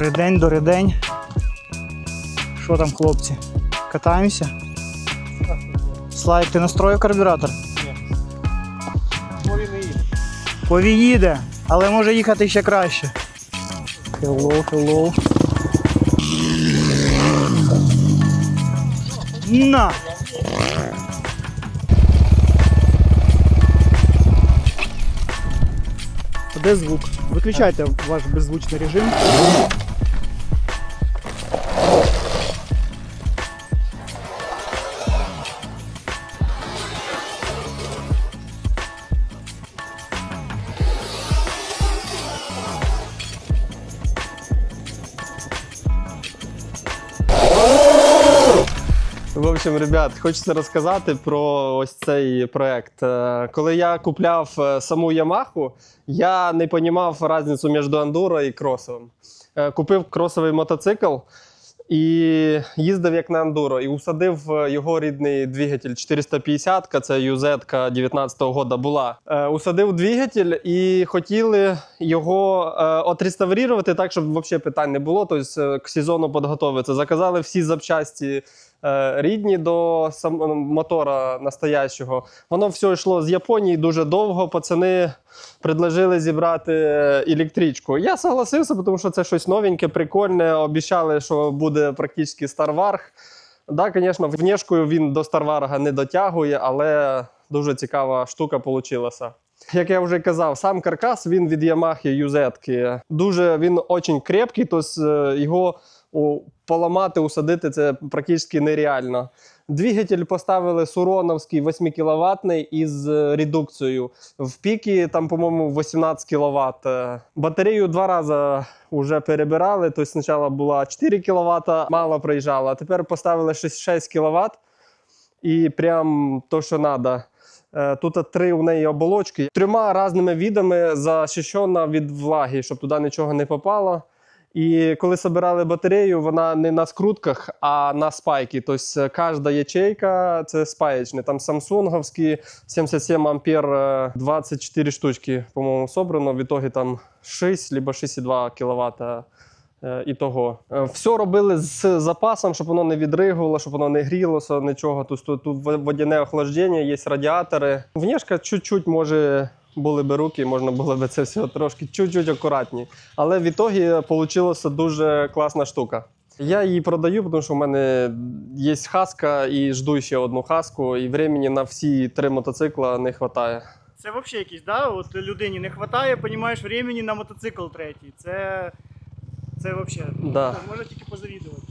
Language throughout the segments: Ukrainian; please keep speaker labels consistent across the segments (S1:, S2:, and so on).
S1: Добрий день, добрий день. Що там, хлопці? Катаємося? Слайд, ти настроїв карбюратор? Пові їде, але може їхати ще краще. Hello, hello. На! Де звук? Виключайте ваш беззвучний режим.
S2: Общем, ребят, хочеться розказати про ось цей проект. Е, Коли я купляв е, саму Ямаху, я не розумів різницю між ендуро і кросовим. Е, Купив кросовий мотоцикл і їздив як на ендуро, і усадив його рідний двигатель 450, це UZ 19-го года була. Усадив двигатель і хотіли його отреставрувати так, щоб взагалі питань не було. Тобто к сезону підготовитися. Заказали всі запчасті рідні до мотора настоящого. Воно все йшло з Японії дуже довго. Пацани предложили зібрати е, електричку. Я согласився, тому що це щось новеньке, прикольне. Обіцяли, що буде практично Старварг. Да, звісно, внешкою він до Старварга не дотягує, але дуже цікава штука вийшла. Як я вже казав, сам каркас він від Yamaha UZ. Дуже він дуже крепкий, тобто його поламати, усадити це практично нереально. Двигатель поставили суроновський 8 кВт із е, редукцією. В піки там, по-моєму, 18 кВт. Батарею два рази вже перебирали. Тобто спочатку була 4 кВт, мало проїжджала, а тепер поставили 6, 6 кВт. І прям то, що треба. Тут три у неї оболочки. Трьома різними видами захищена від влаги, щоб туди нічого не попало. І коли збирали батарею, вона не на скрутках, а на спайки. Тобто кожна ячейка це спаєчне. Там самсунговські 77 ампер, е, 24 штучки, по-моєму, собрано. В ітогі там 6 або 6,2 кВт. І того. Е, Все робили з запасом, щоб воно не відригувало, щоб воно не грілося, нічого. Тут, тут водяне охлаждення, є радіатори. Внешка чуть-чуть може були би руки, можна було би це все трошки чуть-чуть акуратні. Але в ітогі вийшла дуже класна штука. Я її продаю, тому що в мене є хаска і жду ще одну хаску, і времени на всі три мотоцикла не вистачає.
S1: Це взагалі якийсь, да? От людині не вистачає, понімаєш, времени на мотоцикл третій. Це. Це взагалі.
S2: Да.
S1: Можна тільки позавідувати.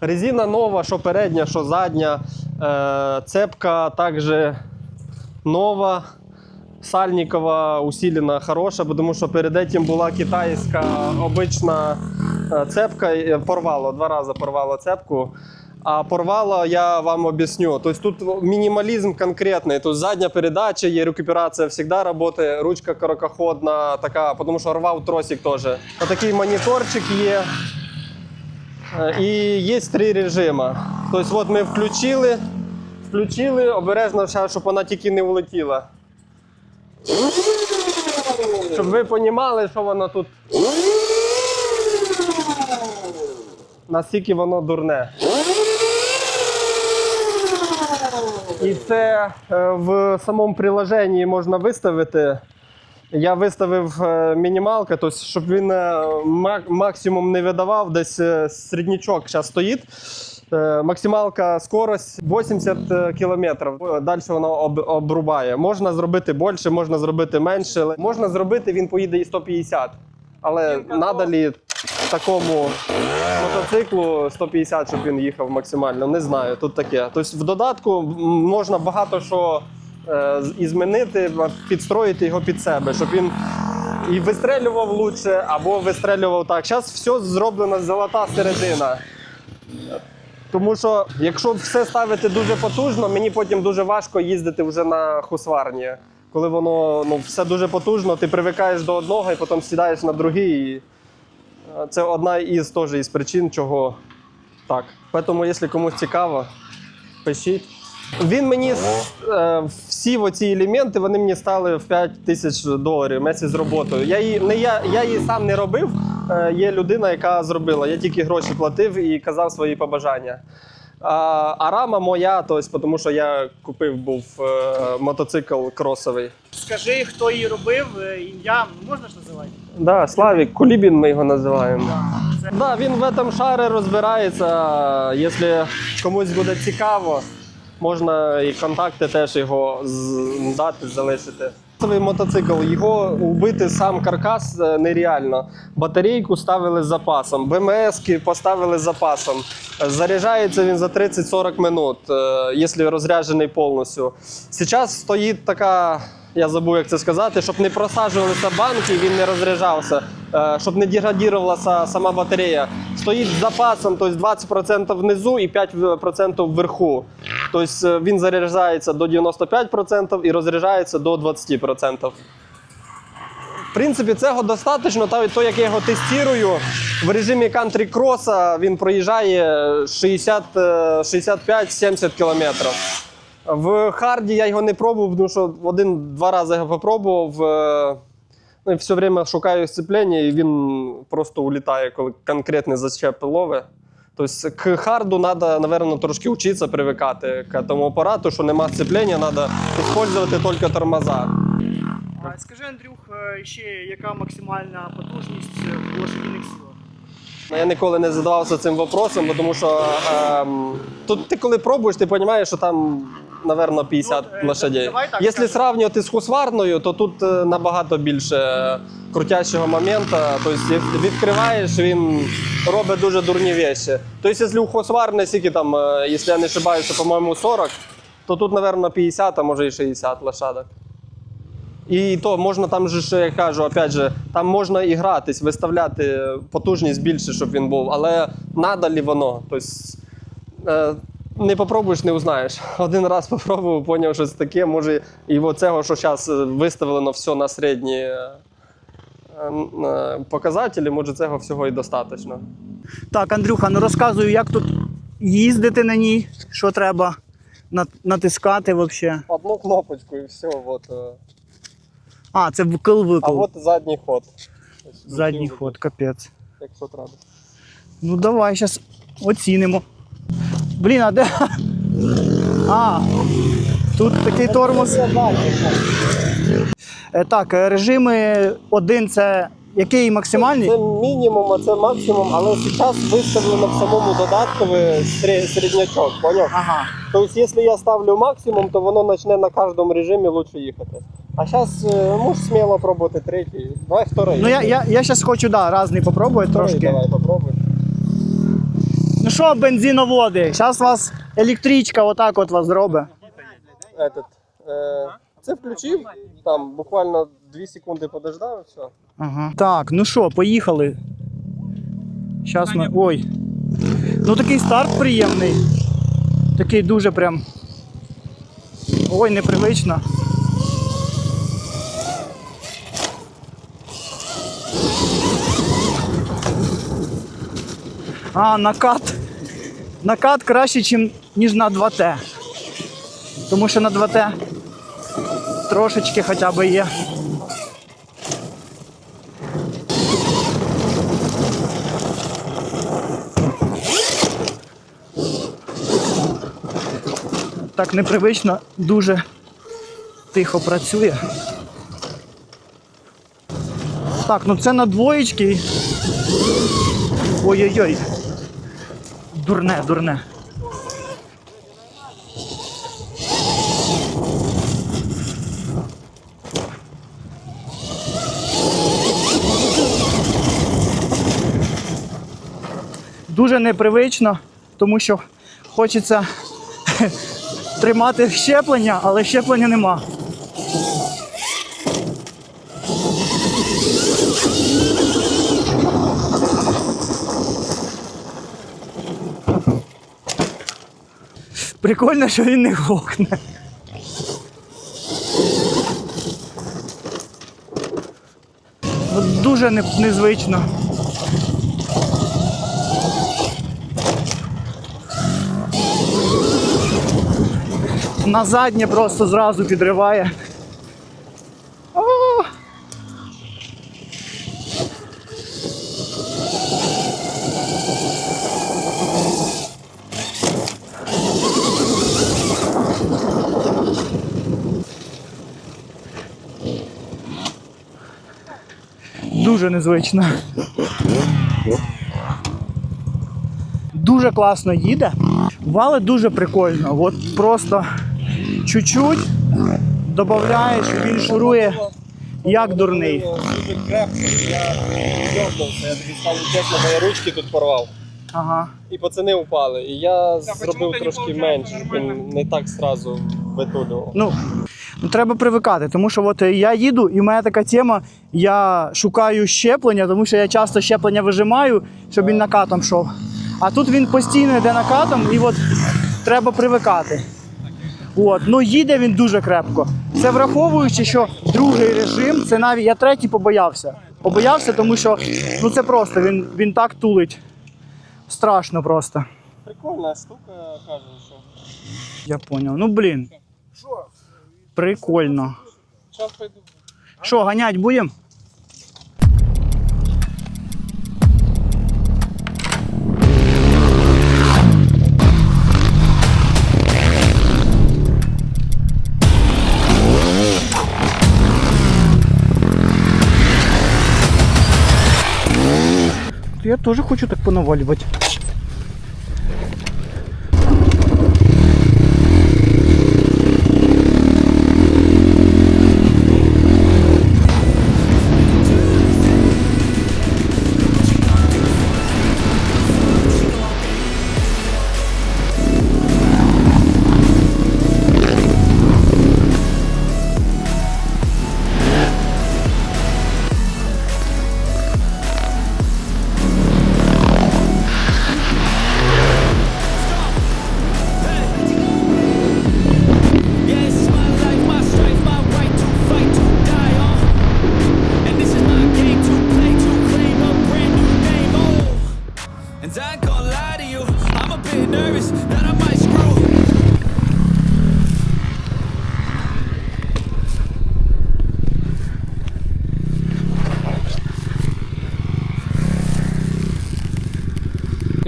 S2: Резина нова, що передня, що задня. Е, цепка також нова. Сальникова усилена хороша, тому що перед этим була китайська обична е, цепка, і порвало, два рази порвало цепку. А порвало, я вам об'ясню. Тобто тут мінімалізм конкретний. Тут задня передача, є рекуперація завжди працює, ручка корокоходна, така, тому що рвав тросик теж. Отакий моніторчик є. Е, І є три режими. Тобто, от ми включили, включили, обережно, щоб вона тільки не влетіла. Щоб ви розуміли, що воно тут. Наскільки воно дурне. І це е, в самому приложенні можна виставити. Я виставив е, мінімалка, тобто, щоб він е, максимум не видавав, десь е, середнячок зараз стоїть. Максималка скорость 80 км. Далі воно об, обрубає. Можна зробити більше, можна зробити менше. Можна зробити, він поїде і 150. Але надалі такому мотоциклу 150, щоб він їхав максимально. Не знаю, тут таке. Тобто в додатку можна багато що і змінити, підстроїти його під себе, щоб він і вистрелював лучше, або вистрелював так. Зараз все зроблено золота середина. Тому що якщо все ставити дуже потужно, мені потім дуже важко їздити вже на хусварні. Коли воно ну, все дуже потужно, ти привикаєш до одного і потім сідаєш на другий. І... е, Це одна із теж із причин, чого так. Тому, якщо комусь цікаво, пишіть. Він мені е, всі оці елементи вони мені стали в 5 тисяч доларів вместе з роботою. Я її, не я, я її сам не робив, е, є людина, яка зробила. Я тільки гроші платив і казав свої побажання. А, а рама моя, тобто, тому що я купив був е, мотоцикл кросовий.
S1: Скажи, хто її робив, е, ім'я можна ж називати?
S2: Да, Славік, Кулібін ми його називаємо.
S1: Це
S2: Да, він в этом шаре розбирається. Якщо комусь буде цікаво, можна і контакти теж його дати, залишити. Цей мотоцикл, його вбити сам каркас е, нереально. Батарейку ставили з запасом, БМС-ки поставили з запасом. Заряджається він за 30-40 минут, е, якщо розряджений повністю. Зараз стоїть така, я забув, як це сказати, щоб не просаджувалися банки, він не розряджався, е, щоб не деградувалася сама батарея. Стоїть з запасом, тобто 20% внизу і 5% вверху. Тобто е, він заряджається до 95% і розряджається до 20%. В принципі, цього достатньо. Та то, як я його тестую, в режимі кантрі кроса він проїжджає 60, е, 65-70 кілометрів. В харді я його не пробував, тому що один-два рази його попробував. е, Ну, і все время шукаю сцеплення, і він просто улітає, коли конкретний зачеп ловить. Тобто к харду треба, наверное, трошки вчитися привикати к тому апарату, що нема сцеплення, треба використовувати тільки тормоза.
S1: Скажи, Андрюх, е, ще яка максимальна потужність е, в лошадиних силах?
S2: Ну, Я ніколи не задавався цим вопросом, бо тому що ем, тут ти коли пробуєш, ти розумієш, що там, напевно, 50
S1: Ну, е,
S2: лошадей.
S1: давай так
S2: Якщо сравнювати з хусварною, то тут е, набагато більше е, крутящого моменту. Тобто відкриваєш, він робить дуже дурні речі. Тобто, якщо у хусварне, скільки там, е, якщо я не ошибаюся, по-моєму, 40, то тут, напевно, 50, а може і 60 лошадок. І то можна там же, ще, я кажу, опять же, там можна і гратись, виставляти потужність більше, щоб він був, але надо ли воно? Тобто, е, не попробуєш, не узнаєш. Один раз попробував, поняв, що це таке, може, і оцього, що зараз виставлено все на середні е, е, показателі, може цього всього і достатньо.
S1: Так, Андрюха, ну розказую, як тут їздити на ній, що треба натискати взагалі.
S2: Одну кнопочку і все. От, е.
S1: А, це вкл
S2: а от задній ход.
S1: Задній ход, капець.
S2: Якщо треба.
S1: Ну давай зараз оцінимо. Блін, а де? А, тут такий тормоз. Е, Так, е, режими один це який максимальний?
S2: Це мінімум, а це максимум, але зараз виставлено в самому сере- середнячок, поняв?
S1: Ага.
S2: Тобто, якщо я ставлю максимум, то воно почне на кожному режимі лучше їхати. А зараз можеш сміло пробувати третій. Давай второй.
S1: Ну я, я, я зараз хочу, да, різний попробувати трошки.
S2: Давай попробуй.
S1: Що, бензиноводи, зараз вас електричка отак от вас зробить.
S2: Этот, е, це включив, там буквально 2 секунди подождав і все.
S1: Ага. Так, ну що, поїхали. Зараз ми. Ой. Ну такий старт приємний. Такий дуже прям. Ой, непривично. А, накат. Накат краще, ніж на 2Т. Тому що на 2Т трошечки хоча б є. так непривично, дуже тихо працює. Так, ну це на двоєчки. Ой-ой-ой. Дурне, дурне. Дуже непривично, тому що хочеться тримати щеплення, але щеплення нема. Прикольно, що він не глохне. Дуже незвично. На заднє просто зразу підриває. Дуже незвично. Дуже класно їде. Вали дуже прикольно. От просто чуть-чуть додаєш, він шурує як дурний.
S2: Дуже крепко, я тобі скажу чесно, мої ручки тут порвав.
S1: Ага.
S2: І пацани упали. І я зробив трошки менше, щоб він не так зразу витудував.
S1: Ну, ну, треба привикати, тому що от я їду, і в мене така тема, я шукаю щеплення, тому що я часто щеплення вижимаю, щоб він накатом йшов. А тут він постійно йде накатом, і от треба привикати. От. Ну їде він дуже крепко. Це враховуючи, що другий режим, це навіть я третій побоявся. Побоявся, тому що ну це просто він, він так тулить. Страшно просто.
S2: Прикольна штука, кажу, що.
S1: Я поняв. Ну блін. Прикольно. Що, ганять будемо? Я тоже хочу так понаваливать.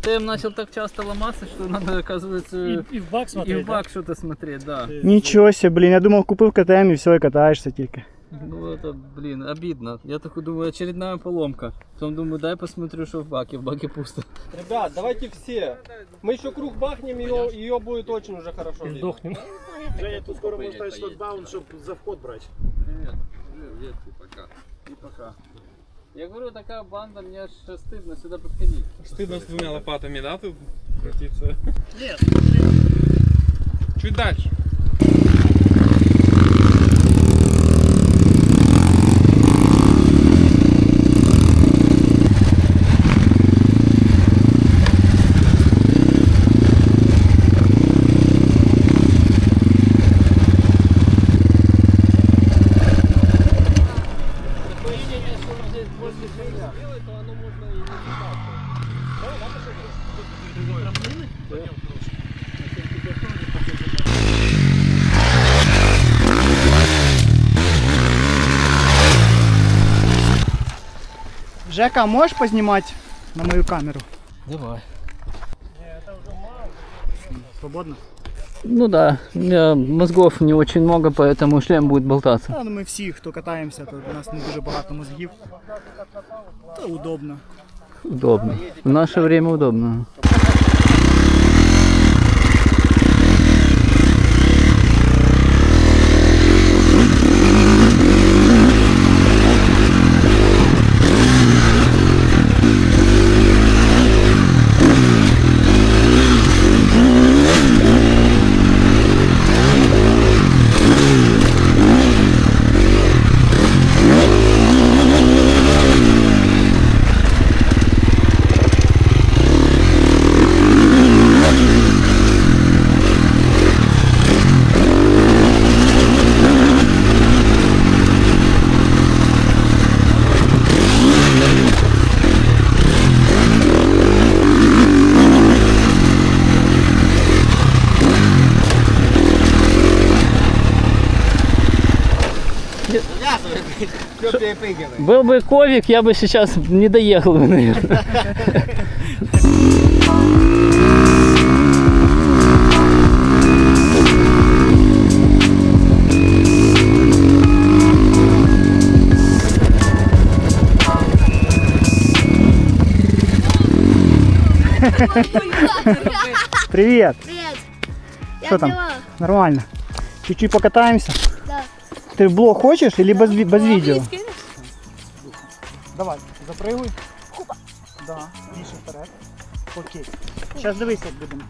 S3: КТМ начал так часто ломаться, что надо, оказывается, и,
S4: в бак
S3: в бак что-то смотреть, да.
S1: Нічого себе, блін, я думав, купив КТМ і все, і катаєшся тільки.
S3: Ну это, блин, обидно. Я такой думаю, очередная поломка. Потом думаю, дай посмотрю, что в баке. В баке пусто.
S2: Ребят, давайте все. Мы еще круг бахнем, ее, ее будет очень уже хорошо. видно.
S4: Сдохнем. Женя, тут скоро можно ставить шлагбаум, чтобы за вход брать.
S3: Привет. Привет, и пока. И пока. Я говорю, такая банда, мне аж стыдно сюда подходить.
S5: Стыдно с двумя лопатами, да, тут крутиться? Нет. Чуть дальше.
S1: Жека, можеш познімати на мою камеру?
S3: Давай.
S1: Свободно?
S3: Ну да, у меня мозгов не очень много, поэтому шлем будет болтаться.
S1: Та, ну ми всі, хто катаємося, то у нас не дуже багато мозгів. Та удобно.
S3: Удобно. В наше время удобно. выпрыгивает. Был бы ковик, я бы сейчас не доехал бы, наверное.
S1: Привет.
S6: Привет.
S1: Что там? Нормально. Чуть-чуть покатаемся.
S6: Да.
S1: Ты блог хочешь или без, без видео? Давай, запригуй. Да, більше вперед. Окей. Зараз дивись, як будемо.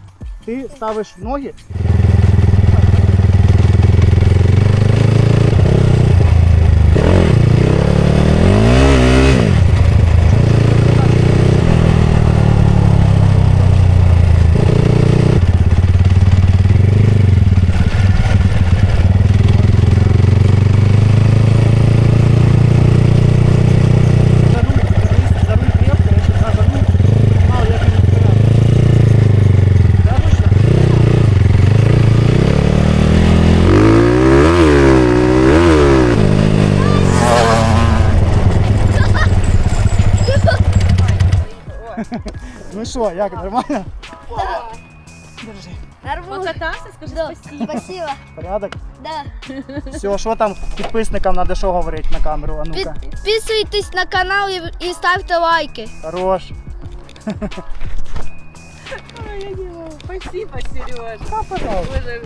S1: Ти ставиш ноги. За руль, держись, за руль крепко, я сейчас за руль тримав, як він вперед. Да, точно? Ну що, як, нормально? Держи.
S6: Нормально.
S7: Покатався, скажи спасибо.
S6: Спасибо.
S1: Порядок?
S6: Да.
S1: Все, що там підписникам треба що говорити на камеру? А ну-ка.
S6: Підписуйтесь на канал і, і ставте лайки.
S1: Хорош.
S7: Ой, я не могу. Спасибо, Сережа.
S1: Да, пожалуйста.
S7: Боже,